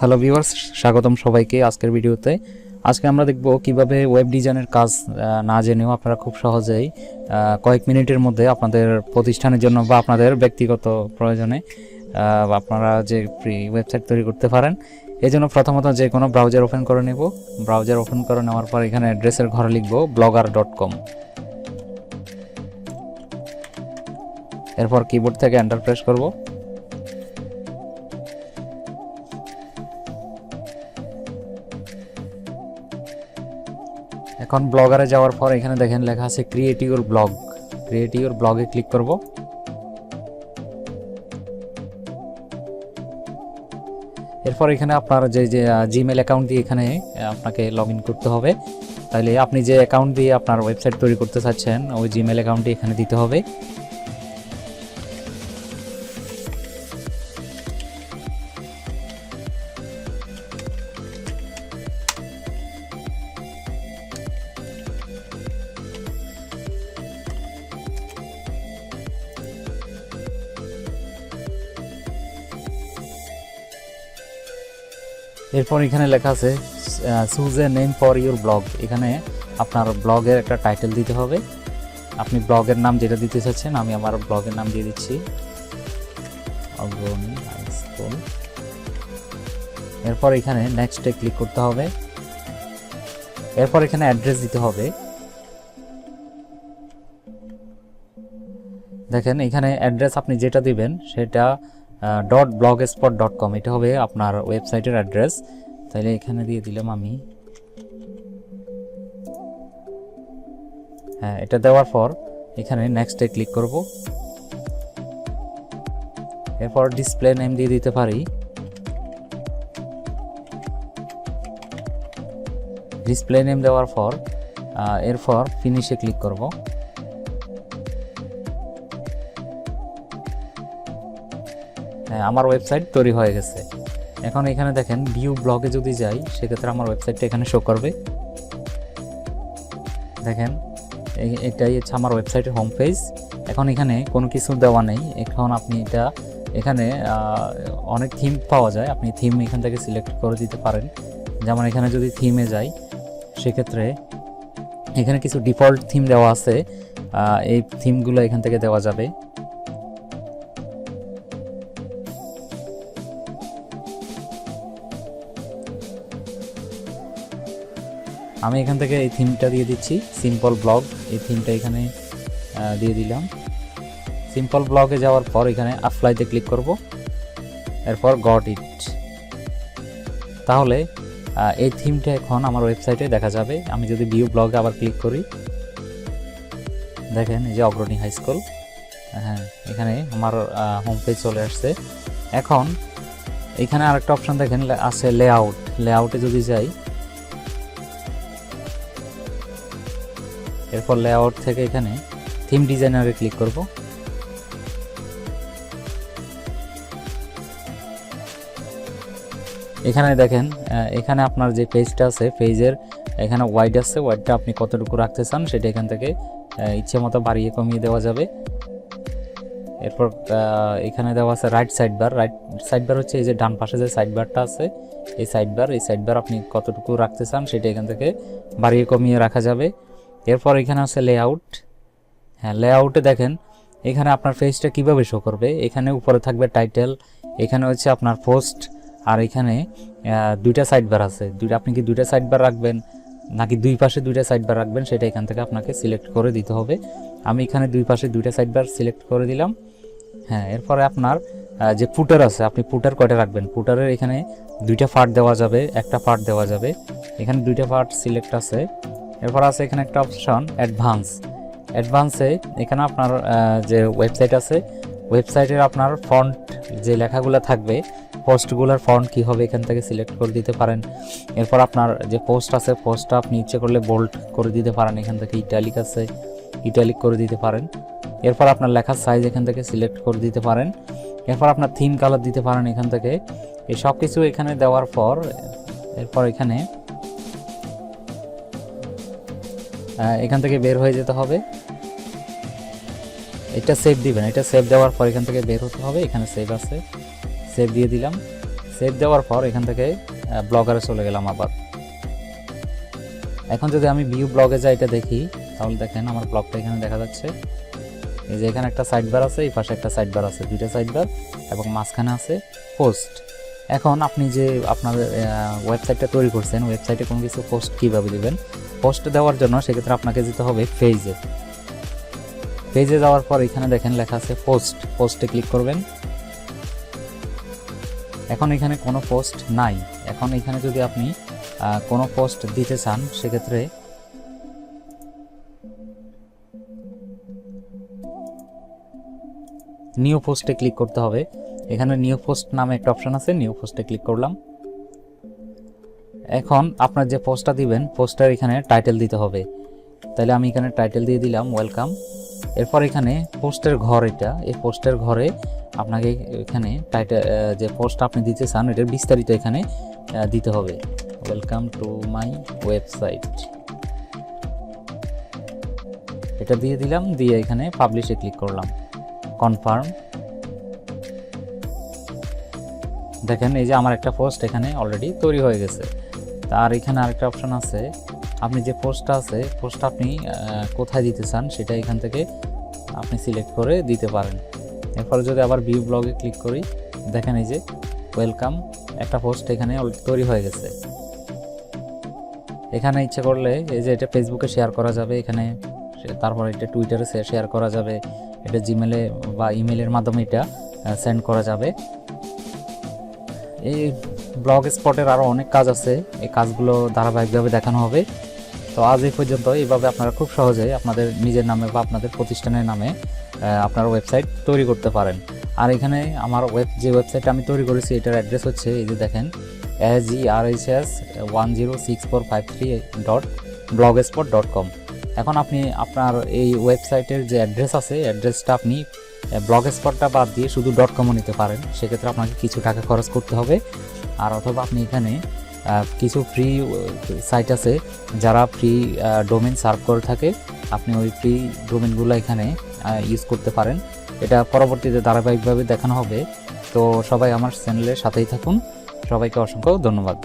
Hello viewers স্বাগতম সবাইকে আজকের ভিডিওতে। আজকে আমরা দেখব কীভাবে ওয়েব ডিজাইনের কাজ না জেনেও আপনারা খুব সহজেই কয়েক মিনিটের মধ্যে আপনাদের প্রতিষ্ঠানের জন্য বা আপনাদের ব্যক্তিগত প্রয়োজনে আপনারা যে ফ্রি ওয়েবসাইট তৈরি করতে পারেন। এই জন্য প্রথমত যে কোনো ব্রাউজার ওপেন করে নেব। ব্রাউজার ওপেন করে নেওয়ার পর এখানে অ্যাড্রেসের ঘরে লিখব ব্লগার ডট কম এরপর কিবোর্ড থেকে এন্টার প্রেস করব। এখন ব্লগারে যাওয়ার পর এখানে দেখেন লেখা আছে create your blog create your ব্লগে ক্লিক করব। এরপর এখানে আপনার যে যে জিমেল অ্যাকাউন্ট দিয়ে এখানে আপনাকে লগ করতে হবে। তাহলে আপনি যে অ্যাকাউন্ট দিয়ে আপনার ওয়েবসাইট তৈরি করতে চাচ্ছেন, ওই জিমেল অ্যাকাউন্টটি এখানে দিতে হবে। এরপর এখানে লেখা আছে choose a name for your blog এখানে আপনার ব্লগের একটা টাইটেল দিতে হবে। আপনি ব্লগের নাম যেটা দিতে চাচ্ছেন, আমি আমার ব্লগের নাম দিয়ে দিচ্ছি। এরপর এখানে নেক্সটে ক্লিক করতে হবে। এরপর এখানে অ্যাড্রেস দিতে হবে। দেখেন, এখানে অ্যাড্রেস আপনি যেটা দিবেন, সেটা dot blogspot dot com এটা হবে আপনার ওয়েবসাইটের অ্যাড্রেস তাহলে এখানে দিয়ে দিলাম আমি। হ্যাঁ এটা দেওয়ার পর এখানে নেক্সটে ক্লিক করব। এরপর ডিসপ্লে নেম দিয়ে দিতে পারি। ডিসপ্লে নেম দেওয়ার পর এরপর ফিনিশে ক্লিক করব। আমার ওয়েবসাইট তৈরি হয়ে গেছে। এখন এখানে দেখেন ভিউ ব্লগে যদি যাই, সেক্ষেত্রে আমার ওয়েবসাইটটা এখানে শো করবে। দেখেন এটাই হচ্ছে আমার ওয়েবসাইটের হোম পেজ এখন এখানে কোনো কিছু দেওয়া নেই। এখন আপনি এটা, এখানে অনেক থিম পাওয়া যায়। আপনি থিম এখান থেকে সিলেক্ট করে দিতে পারেন। যেমন এখানে যদি থিমে যাই, সেক্ষেত্রে এখানে কিছু ডিফল্ট থিম দেওয়া আছে। এই থিমগুলো এখান থেকে দেওয়া যাবে। আমি এখান থেকে এই থিমটা দিয়ে দিচ্ছি সিম্পল ব্লগ এই থিমটা এখানে দিয়ে দিলাম। সিম্পল ব্লগে যাওয়ার পর এখানে অ্যাপ্লাইতে ক্লিক করব। এরপর গট ইট তাহলে এই থিমটা এখন আমার ওয়েবসাইটে দেখা যাবে। আমি যদি ভিউ ব্লগে আবার ক্লিক করি, দেখেন এই যে অগ্রণী হাই স্কুল হ্যাঁ এখানে আমার হোম পেজ চলে আসছে। এখন, এখানে আরেকটা অপশন দেখেন আছে লেআউট লেআউটে যদি যাই এরপর লেআউট থেকে এখানে থিম ডিজাইনারে ক্লিক করব। এখানে দেখেন এখানে আপনার যে পেজটা আছে পেজের এখানে ওয়াইড আছে ওয়াইডটা আপনি কতটুকু রাখতে চান সেটা এখান থেকে ইচ্ছে মতো বাড়িয়ে কমিয়ে দেওয়া যাবে। এরপর এখানে দেওয়া আছে right side bar right side bar হচ্ছে এই যে ডান পাশে যে সাইড বারটা আছে, এই সাইড বার এই সাইড বার আপনি কতটুকু রাখতে চান সেটা এখান থেকে বাড়িয়ে কমিয়ে রাখা যাবে। এরপর এখানে আছে লেআউট হ্যাঁ লেআউটে দেখেন, এখানে আপনার পেজটা কীভাবে শো করবে? এখানে উপরে থাকবে টাইটেল এখানে হচ্ছে আপনার পোস্ট আর এখানে দুইটা সাইড বার আছে। দুইটা আপনি কি দুইটা সাইড বার রাখবেন, নাকি দুই পাশে দুইটা সাইড বার রাখবেন, সেটা এখান থেকে আপনাকে সিলেক্ট করে দিতে হবে। আমি এখানে দুই পাশে দুইটা সাইড বার সিলেক্ট করে দিলাম। হ্যাঁ এরপরে আপনার যে ফুটার আছে, আপনি ফুটার কয়টা রাখবেন? ফুটারের এখানে দুইটা পার্ট দেওয়া যাবে, একটা পার্ট দেওয়া যাবে। এখানে দুইটা পার্ট সিলেক্ট আছে। এরপর আছে এখানে একটা অপশন অ্যাডভান্স অ্যাডভান্সে এখানে আপনার যে ওয়েবসাইট আছে ওয়েবসাইটের আপনার ফন্ট যে লেখাগুলো থাকবে পোস্টগুলোর ফন্ট কী হবে এখান থেকে সিলেক্ট করে দিতে পারেন। এরপর আপনার যে পোস্ট আছে পোস্টটা আপনি ইচ্ছে করলে বোল্ড করে দিতে পারেন। এখান থেকে ইটালিক আছে ইটালিক করে দিতে পারেন। এরপর আপনার লেখার সাইজ এখান থেকে সিলেক্ট করে দিতে পারেন। এরপর আপনার থিম কালার দিতে পারেন এখান থেকে। এই সব কিছু এখানে দেওয়ার পর, এরপর এখানে এখান থেকে বের হয়ে যেতে হবে। এটা সেভ দিবেন, এটা সেভ দেওয়ার পর এখান থেকে বের হতে হবে, এখানে সেভ আছে। সেভ দিয়ে দিলাম। সেভ দেওয়ার পর এখান থেকে ব্লগারে চলে গেলাম আবার। এখন যদি আমি ভিউ ব্লগে যাই, এটা দেখি, তাহলে দেখেন আমার ব্লগটা এখানে দেখা যাচ্ছে। এই যে এখানে একটা সাইড বার আছে, এই পাশে একটা সাইড বার আছে, দুইটা সাইড বার এবং মাঝখানে আছে পোস্ট এখন আপনি যে আপনার ওয়েবসাইটটা তৈরি করছেন ওয়েবসাইটে কোনো কিছু পোস্ট কীভাবে দিবেন? পোস্ট দেওয়ার জন্য সেক্ষেত্রে আপনাকে যেতে হবে পেজে পেজে যাওয়ার পর এখানে দেখেন লেখা আছে পোস্ট পোস্টে ক্লিক করবেন। এখন এখানে কোনো পোস্ট নাই। এখন এখানে যদি আপনি কোনো পোস্ট দিতে চান, সেক্ষেত্রে নিউ পোস্টে ক্লিক করতে হবে। এখানে নিউ পোস্ট নামে একটা অপশন আছে নিউ পোস্টে ক্লিক করলাম। এখন আপনার যে পোস্টটা দিবেন, পোস্টার এখানে টাইটেল দিতে হবে। তাহলে আমি এখানে টাইটেল দিয়ে দিলাম ওয়েলকাম এরপর এখানে পোস্টের ঘর এটা, এই পোস্টের ঘরে আপনাকে এখানে টাইটেল যে পোস্ট আপনি দিতে চান, এটার বিস্তারিত এখানে দিতে হবে। ওয়েলকাম টু মাই ওয়েবসাইট এটা দিয়ে দিলাম, দিয়ে এখানে পাবলিশে ক্লিক করলাম। কনফার্ম দেখেন, এই যে আমার একটা পোস্ট এখানে অলরেডি তৈরি হয়ে গেছে। আর এখানে আরেকটা অপশন আছে। আপনি যে পোস্টটা আছে পোস্টটা আপনি কোথায় দিতে চান সেটা এখান থেকে আপনি সিলেক্ট করে দিতে পারেন। এরপরে যদি আবার ভিউ ব্লগে ক্লিক করি, দেখেন এই যে ওয়েলকাম একটা পোস্ট এখানে তৈরি হয়ে গেছে। এখানে ইচ্ছে করলে এই যে এটা ফেসবুকে শেয়ার করা যাবে, এখানে তারপর এটা টুইটারে শেয়ার করা যাবে, এটা জিমেলে বা ইমেলের মাধ্যমে এটা সেন্ড করা যাবে। এই ব্লগ স্পটের আরও অনেক কাজ আছে। এই কাজগুলো ধারাবাহিকভাবে দেখানো হবে। তো আজ এই পর্যন্ত, এইভাবে আপনারা খুব সহজে আপনাদের নিজের নামে বা আপনাদের প্রতিষ্ঠানের নামে আপনার ওয়েবসাইট তৈরি করতে পারেন। আর এখানে আমার ওয়েব যে ওয়েবসাইটটা আমি তৈরি করেছি, এটার অ্যাড্রেস হচ্ছে, এই যে দেখেন S G R H S one zero six four five three dot blogspot dot com এখন আপনি আপনার এই ওয়েবসাইটের যে অ্যাড্রেস আছে অ্যাড্রেসটা আপনি ব্লগ স্পটটা বাদ দিয়ে শুধু ডট কমও নিতে পারেন। সেক্ষেত্রে আপনাকে কিছু টাকা খরচ করতে হবে। আর অথবা আপনি এখানে কিছু ফ্রি সাইট আছে যারা ফ্রি ডোমেন সার্ভ করে থাকে। আপনি ওই ফ্রি ডোমেনগুলো এখানে ইউজ করতে পারেন। এটা পরবর্তীতে ধারাবাহিকভাবে দেখানো হবে। তো সবাই আমার চ্যানেলের সাথেই থাকুন। সবাইকে অসংখ্য ধন্যবাদ।